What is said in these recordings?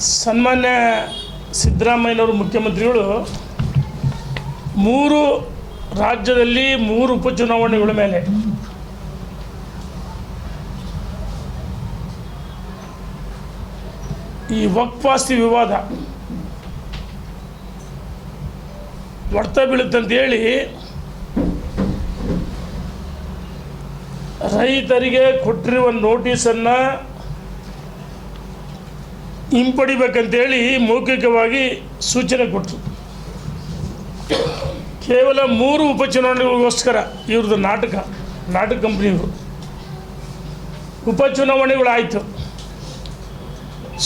ಸನ್ಮಾನ್ಯ ಸಿದ್ದರಾಮಯ್ಯನವರು ಮುಖ್ಯಮಂತ್ರಿಗಳು, ಮೂರು ರಾಜ್ಯದಲ್ಲಿ ಮೂರು ಉಪಚುನಾವಣೆಗಳ ಮೇಲೆ. ಈ ವಕ್ಫಾಸ್ತಿ ವಿವಾದ ಹೊಡ್ತ ಬೀಳುತ್ತಂತೇಳಿ ರೈತರಿಗೆ ಕೊಟ್ಟಿರುವ ನೋಟಿಸನ್ನು ಹಿಂಪಡಿಬೇಕಂತೇಳಿ ಮೌಖಿಕವಾಗಿ ಸೂಚನೆ ಕೊಟ್ಟರು ಕೇವಲ ಮೂರು ಉಪಚುನಾವಣೆಗಳಿಗೋಸ್ಕರ ಇವ್ರದ್ದು ನಾಟಕ ನಾಟಕ ಕಂಪ್ನಿಯವರು. ಉಪಚುನಾವಣೆಗಳಾಯಿತು.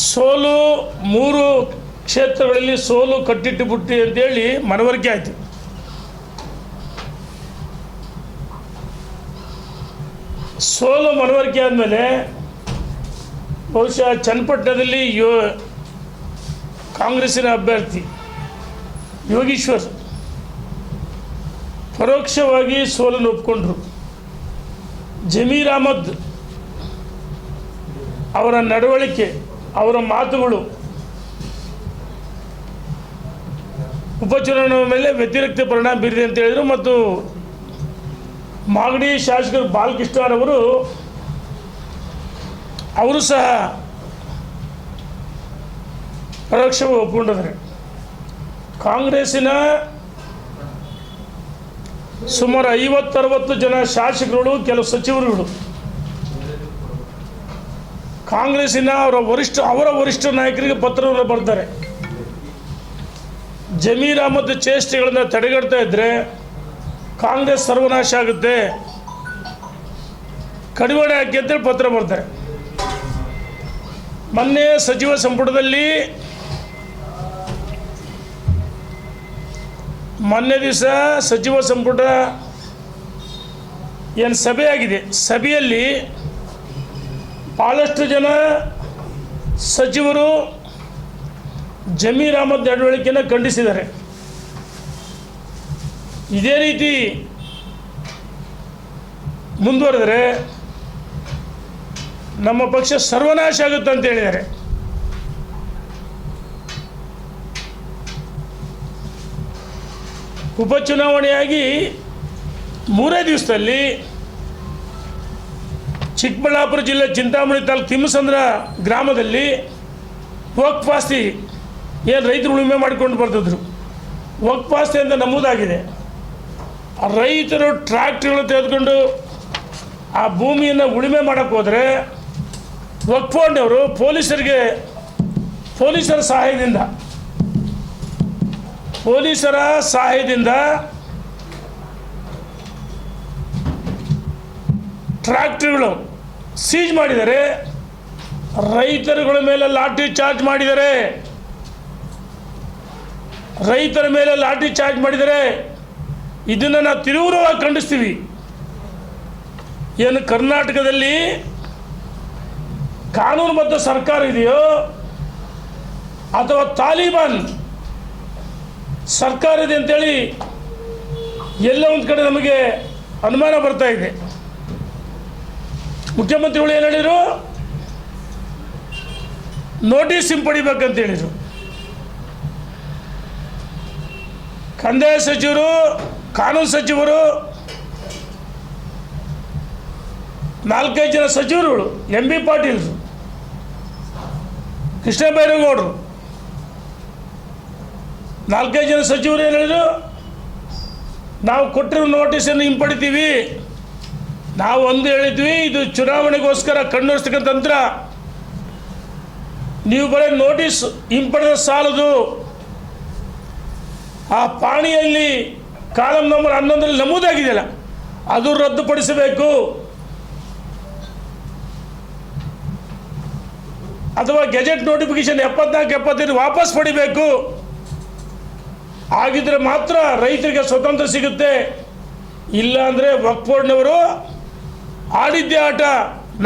ಸೋಲು ಮೂರು ಕ್ಷೇತ್ರಗಳಲ್ಲಿ ಸೋಲು ಕಟ್ಟಿಟ್ಟು ಬಿಟ್ಟಿ ಅಂತೇಳಿ ಮನವರಿಕೆ ಆಯಿತು. ಸೋಲು ಮನವರಿಕೆ ಆದಮೇಲೆ ಬಹುಶಃ ಚನ್ನಪಟ್ಟಣದಲ್ಲಿ ಯೋ ಕಾಂಗ್ರೆಸ್ಸಿನ ಅಭ್ಯರ್ಥಿ ಯೋಗೀಶ್ವರ್ ಪರೋಕ್ಷವಾಗಿ ಸೋಲನ್ನು ಒಪ್ಕೊಂಡ್ರು. ಜಮೀರ್ ಅಹಮದ್ ಅವರ ನಡವಳಿಕೆ, ಅವರ ಮಾತುಗಳು ಉಪಚುನಾವಣೆ ಮೇಲೆ ವ್ಯತಿರಿಕ್ತ ಪರಿಣಾಮ ಬೀರಿದೆ ಅಂತ ಹೇಳಿದರು. ಮತ್ತು ಮಾಗಡಿ ಶಾಸಕರು ಬಾಲಕೃಷ್ಣರವರು ಅವರು ಸಹ ಪರೋಕ್ಷವಾಗಿ ಒಪ್ಪಿಕೊಂಡಿದ್ದಾರೆ ಕಾಂಗ್ರೆಸ್ಸಿನ ಸುಮಾರು ಐವತ್ತರವತ್ತು ಜನ ಶಾಸಕರುಗಳು, ಕೆಲವು ಸಚಿವರುಗಳು. ಕಾಂಗ್ರೆಸ್ಸಿನ ಅವರ ವರಿಷ್ಠ ಅವರ ವರಿಷ್ಠ ನಾಯಕರಿಗೆ ಪತ್ರವನ್ನು ಬರ್ತಾರೆ. ಜಮೀರ್ ಮತ್ತು ಚೇಷ್ಟೆಗಳನ್ನು ತಡೆಗಟ್ತಾ ಇದ್ದರೆ ಕಾಂಗ್ರೆಸ್ ಸರ್ವನಾಶ ಆಗುತ್ತೆ. ಕಡಿವಾಣ ಹಾಕಿ ಅಂತೇಳಿ ಪತ್ರ ಬರ್ತಾರೆ. ಮೊನ್ನೆ ಸಚಿವ ಸಂಪುಟದಲ್ಲಿ ಮೊನ್ನೆ ದಿವಸ ಸಚಿವ ಸಂಪುಟ ಏನು ಸಭೆ ಆಗಿದೆ. ಸಭೆಯಲ್ಲಿ ಭಾಳಷ್ಟು ಜನ ಸಚಿವರು ಜಮೀರ್ ಅಹಮದ್ ನಡವಳಿಕೆಯನ್ನು ಖಂಡಿಸಿದ್ದಾರೆ. ಇದೇ ರೀತಿ ಮುಂದುವರೆದರೆ ನಮ್ಮ ಪಕ್ಷ ಸರ್ವನಾಶ ಆಗುತ್ತೆ ಅಂತ ಹೇಳಿದ್ದಾರೆ. ಉಪಚುನಾವಣೆಯಾಗಿ ಮೂರೇ ದಿವಸದಲ್ಲಿ ಚಿಕ್ಕಬಳ್ಳಾಪುರ ಜಿಲ್ಲೆ ಚಿಂತಾಮಣಿ ತಾಲೂಕು ತಿಮ್ಮಸಂದ್ರ ಗ್ರಾಮದಲ್ಲಿ ವಕ್ಫಾಸ್ತಿ ಏನು ರೈತರು ಉಳುಮೆ ಮಾಡಿಕೊಂಡು ಬರ್ತಿದ್ರು. ವಕ್ಫಾಸ್ತಿ ಅಂತ ನಮೂದಾಗಿದೆ. ರೈತರು ಟ್ರ್ಯಾಕ್ಟರ್ಗಳು ತೆಗೆದುಕೊಂಡು ಆ ಭೂಮಿಯನ್ನು ಉಳುಮೆ ಮಾಡೋಕ್ಕೆ ವಕ್ಫೋಂಡವರು ಪೊಲೀಸರಿಗೆ, ಪೊಲೀಸರ ಸಹಾಯದಿಂದ ಪೊಲೀಸರ ಸಹಾಯದಿಂದ ಟ್ರ್ಯಾಕ್ಟ್ರುಗಳು ಸೀಜ್ ಮಾಡಿದರೆ, ರೈತರುಗಳ ಮೇಲೆ ಲಾಠಿ ಚಾರ್ಜ್ ಮಾಡಿದರೆ, ರೈತರ ಮೇಲೆ ಲಾಠಿ ಚಾರ್ಜ್ ಮಾಡಿದರೆ ಇದನ್ನು ನಾವು ತೀವ್ರವಾಗಿ ಖಂಡಿಸ್ತೀವಿ. ಏನು ಕರ್ನಾಟಕದಲ್ಲಿ ಕಾನೂನುಬದ್ಧ ಸರ್ಕಾರ ಇದೆಯೋ ಅಥವಾ ತಾಲಿಬಾನ್ ಸರ್ಕಾರ ಇದೆ ಅಂತೇಳಿ ಎಲ್ಲ ಒಂದು ಕಡೆ ನಮಗೆ ಅನುಮಾನ ಬರ್ತಾ ಇದೆ. ಮುಖ್ಯಮಂತ್ರಿಗಳು ಏನು ಹೇಳಿದರು? ನೋಟಿಸ್ ಹಿಂಪಡಿಬೇಕಂತ ಹೇಳಿದರು. ಕಂದಾಯ ಸಚಿವರು, ಕಾನೂನು ಸಚಿವರು, ನಾಲ್ಕೈದು ಜನ ಸಚಿವರುಗಳು, ಎಂ ಬಿ ಪಾಟೀಲ್ರು ಕೃಷ್ಣ ಬೈರೇಗೌಡರು. ನಾಲ್ಕೈದು ಜನ ಸಚಿವರು ಏನು ಹೇಳಿದ್ರು? ನಾವು ಕೊಟ್ಟಿರೋ ನೋಟಿಸನ್ನು ಹಿಂಪಡಿತೀವಿ. ನಾವು ಒಂದು ಹೇಳಿದ್ವಿ, ಇದು ಚುನಾವಣೆಗೋಸ್ಕರ ಕಣ್ಣೋರಿಸ್ತಕ್ಕಂಥ ತಂತ್ರ. ನೀವು ಬರೀ ನೋಟಿಸ್ ಹಿಂಪಡೆದ ಸಾಲದು. ಆ ಪಾಣಿಯಲ್ಲಿ ಕಾಲಂ ನಂಬರ್ ಹನ್ನೊಂದರಲ್ಲಿ ನಮೂದಾಗಿದೆಯಲ್ಲ, ಅದು ರದ್ದುಪಡಿಸಬೇಕು. ಅಥವಾ ಗೆಜೆಟ್ ನೋಟಿಫಿಕೇಶನ್ ಎಪ್ಪತ್ನಾಲ್ಕು, ಎಪ್ಪತ್ತೈದು ವಾಪಸ್ ಪಡಿಬೇಕು. ಆಗಿದ್ರೆ ಮಾತ್ರ ರೈತರಿಗೆ ಸ್ವತಂತ್ರ ಸಿಗುತ್ತೆ. ಇಲ್ಲ ಅಂದರೆ ವಕ್ಫೋರ್ಡ್ನವರು ಆಡಿದ್ದೇ ಆಟ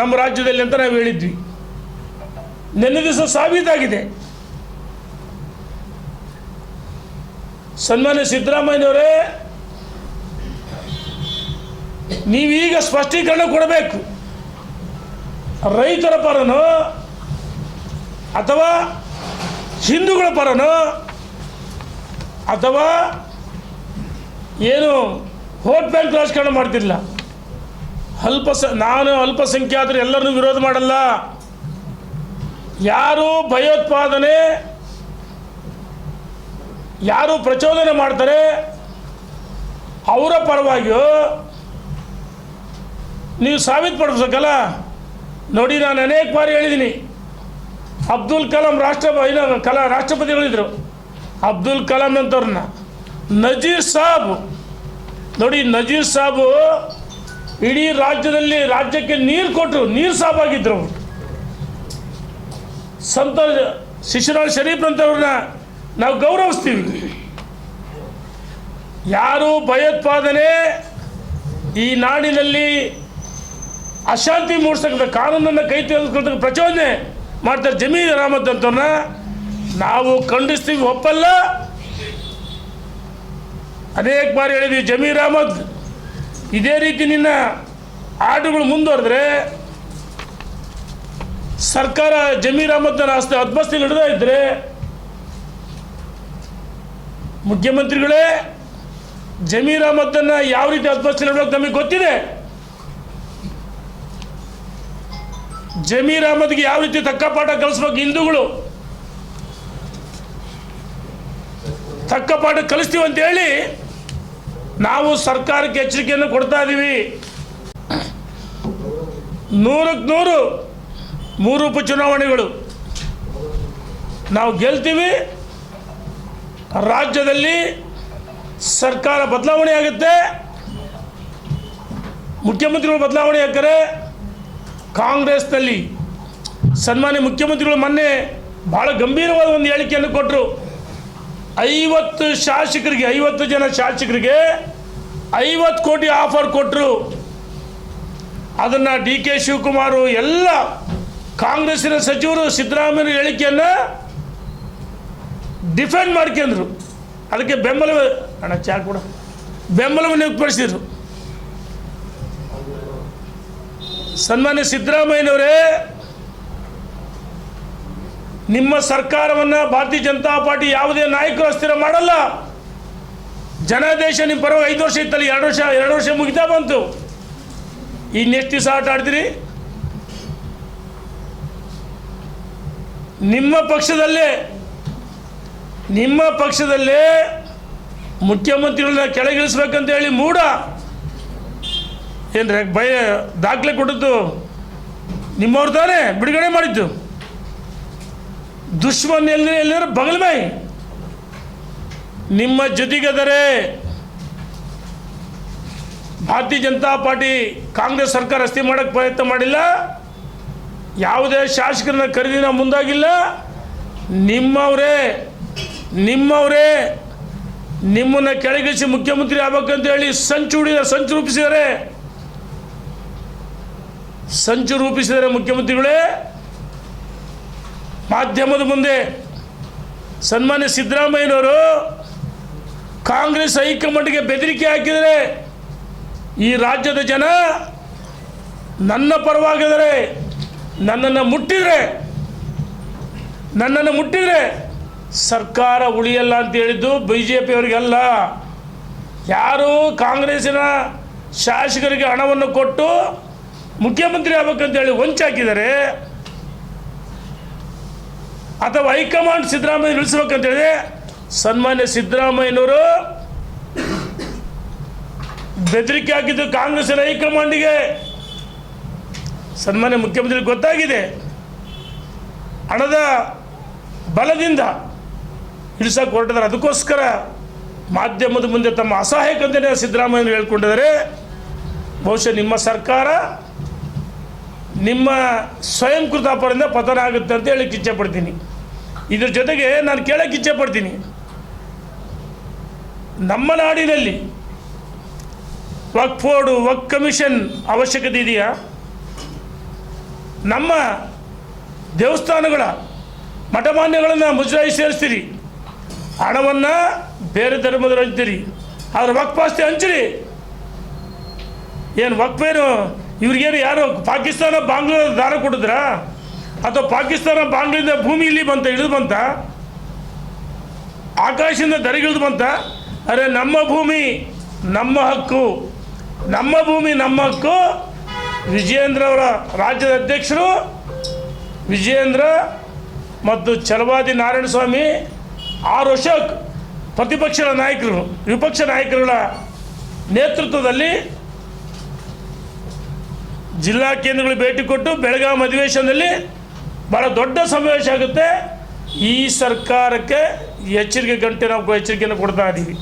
ನಮ್ಮ ರಾಜ್ಯದಲ್ಲಿ ಅಂತ ನಾವು ಹೇಳಿದ್ವಿ. ನಿನ್ನೆ ದಿವಸ ಸಾಬೀತಾಗಿದೆ. ಸನ್ಮಾನ್ಯ ಸಿದ್ದರಾಮಯ್ಯನವರೇ, ನೀವೀಗ ಸ್ಪಷ್ಟೀಕರಣ ಕೊಡಬೇಕು. ರೈತರ ಪರನೋ ಅಥವಾ ಹಿಂದೂಗಳ ಪರನೋ, ಅಥವಾ ಏನು ವೋಟ್ ಬ್ಯಾಂಕ್ ರಾಜಕಾರಣ ಮಾಡ್ತಿಲ್ಲ ಅಲ್ಪ ನಾನು ಅಲ್ಪಸಂಖ್ಯಾತರು ಎಲ್ಲರನ್ನೂ ವಿರೋಧ ಮಾಡಲ್ಲ. ಯಾರು ಭಯೋತ್ಪಾದನೆ, ಯಾರು ಪ್ರಚೋದನೆ ಮಾಡ್ತಾರೆ, ಅವರ ಪರವಾಗಿಯೂ ನೀವು ಸಾಬೀತು ಪಡಿಸ್ಬೇಕಲ್ಲ ನೋಡಿ, ನಾನು ಅನೇಕ ಬಾರಿ ಹೇಳಿದ್ದೀನಿ. ಅಬ್ದುಲ್ ಕಲಾಂ ರಾಷ್ಟ್ರ ಕಲಾ ರಾಷ್ಟ್ರಪತಿಗಳಿದ್ರು. ಅಬ್ದುಲ್ ಕಲಾಂ ಅಂತವ್ರನ್ನ ನಜೀರ್ ಸಾಬ್. ನೋಡಿ, ನಜೀರ್ ಸಾಬು ಇಡೀ ರಾಜ್ಯದಲ್ಲಿ ರಾಜ್ಯಕ್ಕೆ ನೀರು ಕೊಟ್ಟರು ನೀರು ಸಾಬಾಗಿದ್ರು ಅವರು. ಸಂತ ಶಿಶುರಾಜ್ ಶರೀಫ್ ಅಂತವ್ರನ್ನ ನಾವು ಗೌರವಿಸ್ತೀವಿ. ಯಾರು ಭಯೋತ್ಪಾದನೆ ಈ ನಾಡಿನಲ್ಲಿ ಅಶಾಂತಿ ಮೂಡಿಸ್ತಕ್ಕಂಥ ಕಾನೂನನ್ನು ಕೈ ತೆಗೆದುಕೊಳ್ತಕ್ಕ ಪ್ರಚೋದನೆ. ಮಾಡ್ತಾರೆ ಜಮೀರ್ ಅಹಮದ್ ಅಂತವ್ರನ್ನ ನಾವು ಖಂಡಿಸ್ತೀವಿ, ಒಪ್ಪಲ್ಲ. ಅನೇಕ ಬಾರಿ ಹೇಳಿದ್ವಿ ಜಮೀರ್ ಅಹಮದ್ ಇದೇ ರೀತಿ ನಿನ್ನ ಆಟಗಳು ಮುಂದುವರೆದ್ರೆ ಸರ್ಕಾರ ಜಮೀರ್ ಅಹಮದ್ನ ಆಸ್ತಿ ಅದ್ಭಸ್ತಿ ಹಿಡಿದ ಇದ್ರೆ ಮುಖ್ಯಮಂತ್ರಿಗಳೇ ಜಮೀರ್ ಅಹಮದನ್ನ ಯಾವ ರೀತಿ ಅದ್ಭಸ್ತಿ ನಮಗೆ ಗೊತ್ತಿದೆ. ಜಮೀರ್ ಅಹಮದ್ಗೆ ಯಾವ ರೀತಿ ತಕ್ಕ ಪಾಠ ಕಲಿಸ್ಬೇಕು ಹಿಂದೂಗಳು? ತಕ್ಕ ಪಾಠ ಕಲಿಸ್ತೀವಿ ಅಂತ ಹೇಳಿ ನಾವು ಸರ್ಕಾರಕ್ಕೆ ಎಚ್ಚರಿಕೆಯನ್ನು ಕೊಡ್ತಾ ಇದ್ದೀವಿ ನೂರಕ್ಕೆ ನೂರು, ಮೂರು ಉಪಚುನಾವಣೆಗಳು ನಾವು ಗೆಲ್ತೀವಿ. ರಾಜ್ಯದಲ್ಲಿ ಸರ್ಕಾರ ಬದಲಾವಣೆ ಆಗುತ್ತೆ. ಮುಖ್ಯಮಂತ್ರಿಗಳು ಬದಲಾವಣೆ ಆಗ್ತಾರೆ. ಕಾಂಗ್ರೆಸ್ನಲ್ಲಿ ಸನ್ಮಾನ್ಯ ಮುಖ್ಯಮಂತ್ರಿಗಳು ಮೊನ್ನೆ ಭಾಳ ಗಂಭೀರವಾದ ಒಂದು ಹೇಳಿಕೆಯನ್ನು ಕೊಟ್ಟರು ಐವತ್ತು ಶಾಸಕರಿಗೆ, ಐವತ್ತು ಜನ ಶಾಸಕರಿಗೆ ಐವತ್ತು ಕೋಟಿ ಆಫರ್ ಕೊಟ್ಟರು ಅದನ್ನು ಡಿ ಕೆ ಶಿವಕುಮಾರು ಎಲ್ಲ ಕಾಂಗ್ರೆಸ್ಸಿನ ಸಚಿವರು ಸಿದ್ದರಾಮಯ್ಯ ಹೇಳಿಕೆಯನ್ನು ಡಿಫೆಂಡ್ ಮಾಡ್ಕೊಂಡ್ರು. ಅದಕ್ಕೆ ಬೆಂಬಲ, ಅಣ್ಣ ಚಾ ಕೂಡ, ಬೆಂಬಲವನ್ನು ವ್ಯಕ್ತಪಡಿಸಿದ್ರು. ಸನ್ಮಾನ್ಯ ಸಿದ್ದರಾಮಯ್ಯನವರೇ, ನಿಮ್ಮ ಸರ್ಕಾರವನ್ನು ಭಾರತೀಯ ಜನತಾ ಪಾರ್ಟಿ ಯಾವುದೇ ನಾಯಕರು ಅಸ್ಥಿರ ಮಾಡಲ್ಲ. ಜನಾದೇಶ ನಿಮ್ಮ ಪರವಾಗಿ ಐದು ವರ್ಷ ಇತ್ತಲ್ಲ, ಎರಡು ವರ್ಷ ಎರಡು ವರ್ಷ ಮುಗಿತಾ ಬಂತು. ಇನ್ನೆಷ್ಟು ದಿವಸ ಆಟ ಆಡ್ತೀರಿ? ನಿಮ್ಮ ಪಕ್ಷದಲ್ಲೇ ನಿಮ್ಮ ಪಕ್ಷದಲ್ಲೇ ಮುಖ್ಯಮಂತ್ರಿಗಳನ್ನ ಕೆಳಗಿಳಿಸ್ಬೇಕಂತ ಹೇಳಿ ಮೂಡ. ಏನ್ರಿ ಭಯ ದಾಖಲೆ ಕೊಟ್ಟದ್ದು ನಿಮ್ಮವ್ರು ತಾನೇ, ಬಿಡುಗಡೆ ಮಾಡಿದ್ದು. ದುಶ್ಮನ್ ಎಲ್ಲಿ ಎಲ್ಲರ ಬಗಲ್ ಮೈ ನಿಮ್ಮ ಜೊತೆಗದರೆ ಭಾರತೀಯ ಜನತಾ ಪಾರ್ಟಿ ಕಾಂಗ್ರೆಸ್ ಸರ್ಕಾರ ರಸ್ತೆ ಮಾಡೋಕ್ಕೆ ಪ್ರಯತ್ನ ಮಾಡಿಲ್ಲ. ಯಾವುದೇ ಶಾಸಕರನ್ನ ಖರೀದಿನ ಮುಂದಾಗಿಲ್ಲ. ನಿಮ್ಮವರೇ ನಿಮ್ಮವರೇ, ನಿಮ್ಮನ್ನು ಕೆಳಗಿಳಿಸಿ ಮುಖ್ಯಮಂತ್ರಿ ಆಗ್ಬೇಕಂತ ಹೇಳಿ ಸಂಚು ಹುಡಿದ, ಸಂಚು ರೂಪಿಸಿದರೆ ಸಂಚು ರೂಪಿಸಿದರೆ ಮುಖ್ಯಮಂತ್ರಿಗಳೇ, ಮಾಧ್ಯಮದ ಮುಂದೆ ಸನ್ಮಾನ್ಯ ಸಿದ್ದರಾಮಯ್ಯನವರು ಕಾಂಗ್ರೆಸ್ ಹೈಕಮಾಂಡ್ಗೆ ಬೆದರಿಕೆ ಹಾಕಿದರೆ ಈ ರಾಜ್ಯದ ಜನ ನನ್ನ ಪರವಾಗಿದರೆ ನನ್ನನ್ನು ಮುಟ್ಟಿದರೆ ನನ್ನನ್ನು ಮುಟ್ಟಿದರೆ ಸರ್ಕಾರ ಉಳಿಯಲ್ಲ ಅಂತ ಹೇಳಿದ್ದು ಬಿ ಜೆ ಪಿಯವರಿಗೆಲ್ಲ ಯಾರು ಕಾಂಗ್ರೆಸ್ಸಿನ ಶಾಸಕರಿಗೆ ಹಣವನ್ನು ಕೊಟ್ಟು ಮುಖ್ಯಮಂತ್ರಿ ಆಗ್ಬೇಕಂತೇಳಿ ಹೊಂಚಾಕಿದ್ದಾರೆ ಅಥವಾ ಹೈಕಮಾಂಡ್ ಸಿದ್ದರಾಮಯ್ಯ ಇಳಿಸ್ಬೇಕಂತೇಳಿ ಸನ್ಮಾನ್ಯ ಸಿದ್ದರಾಮಯ್ಯನವರು ಬೆದರಿಕೆ ಹಾಕಿದ್ದು ಕಾಂಗ್ರೆಸ್ನ ಹೈಕಮಾಂಡಿಗೆ. ಸನ್ಮಾನ್ಯ ಮುಖ್ಯಮಂತ್ರಿ ಗೊತ್ತಾಗಿದೆ. ಹಣದ ಬಲದಿಂದ ಇಳಿಸಕ್ಕೆ ಹೊರಟಿದ್ದಾರೆ ಅದಕ್ಕೋಸ್ಕರ ಮಾಧ್ಯಮದ ಮುಂದೆ ತಮ್ಮ ಅಸಹಾಯಕಂತಲೇ ಸಿದ್ದರಾಮಯ್ಯ ಹೇಳ್ಕೊಂಡಿದ್ದಾರೆ. ಬಹುಶಃ ನಿಮ್ಮ ಸರ್ಕಾರ ನಿಮ್ಮ ಸ್ವಯಂ ಕೃತಾಪರಿಂದ ಪತನ ಆಗುತ್ತೆ ಅಂತ ಹೇಳಕ್ಕೆ ಇಚ್ಛೆಪಡ್ತೀನಿ ಇದ್ರ ಜೊತೆಗೆ ನಾನು ಕೇಳಕ್ಕೆ ಇಚ್ಛೆಪಡ್ತೀನಿ ನಮ್ಮ ನಾಡಿನಲ್ಲಿ ವಕ್ ಬೋರ್ಡು ವಕ್ ಕಮಿಷನ್ ಅವಶ್ಯಕತೆ ಇದೆಯಾ? ನಮ್ಮ ದೇವಸ್ಥಾನಗಳ ಮಠಮಾನ್ಯಗಳನ್ನು ಮುಜರಾಯಿ ಸೇರಿಸ್ತೀರಿ. ಹಣವನ್ನು ಬೇರೆ ಧರ್ಮದವ್ರು ಹಂಚ್ತೀರಿ. ಆದ್ರೆ ವಕ್ಪಾಸ್ತಿ ಹಂಚಿರಿ. ಏನು ವಕ್ಫೇನು? ಇವ್ರಿಗೇನು ಯಾರು ಪಾಕಿಸ್ತಾನ ಬಾಂಗ್ಲಾ ದಾರ ಕೊಟ್ಟಿದ್ರಾ ಅಥವಾ ಪಾಕಿಸ್ತಾನ ಬಾಂಗ್ಲಿಂದ ಭೂಮಿ ಇಲ್ಲಿ ಬಂತ, ಇಳಿದು ಬಂತ? ಆಕಾಶದಿಂದ ದರಿಗಿಳಿದು ಬಂತ? ಅರೆ, ನಮ್ಮ ಭೂಮಿ ನಮ್ಮ ಹಕ್ಕು. ನಮ್ಮ ಭೂಮಿ ನಮ್ಮ ಹಕ್ಕು. ವಿಜಯೇಂದ್ರ ಅವರ ರಾಜ್ಯದ ಅಧ್ಯಕ್ಷರು ವಿಜಯೇಂದ್ರ ಮತ್ತು ಚಲವಾದಿ ನಾರಾಯಣ ಸ್ವಾಮಿ, ಆರ್ ಅಶೋಕ್ ಪ್ರತಿಪಕ್ಷದ ನಾಯಕರು, ವಿಪಕ್ಷ ನಾಯಕರುಗಳ ನೇತೃತ್ವದಲ್ಲಿ ಜಿಲ್ಲಾ ಕೇಂದ್ರಗಳು ಭೇಟಿ ಕೊಟ್ಟು ಬೆಳಗಾವಿ ಅಧಿವೇಶನದಲ್ಲಿ ಭಾಳ ದೊಡ್ಡ ಸಮಾವೇಶ ಆಗುತ್ತೆ. ಈ ಸರ್ಕಾರಕ್ಕೆ ಎಚ್ಚರಿಕೆ ಗಂಟೆ ನಾವು ಎಚ್ಚರಿಕೆಯನ್ನು ಕೊಡ್ತಾ ಇದ್ದೀವಿ.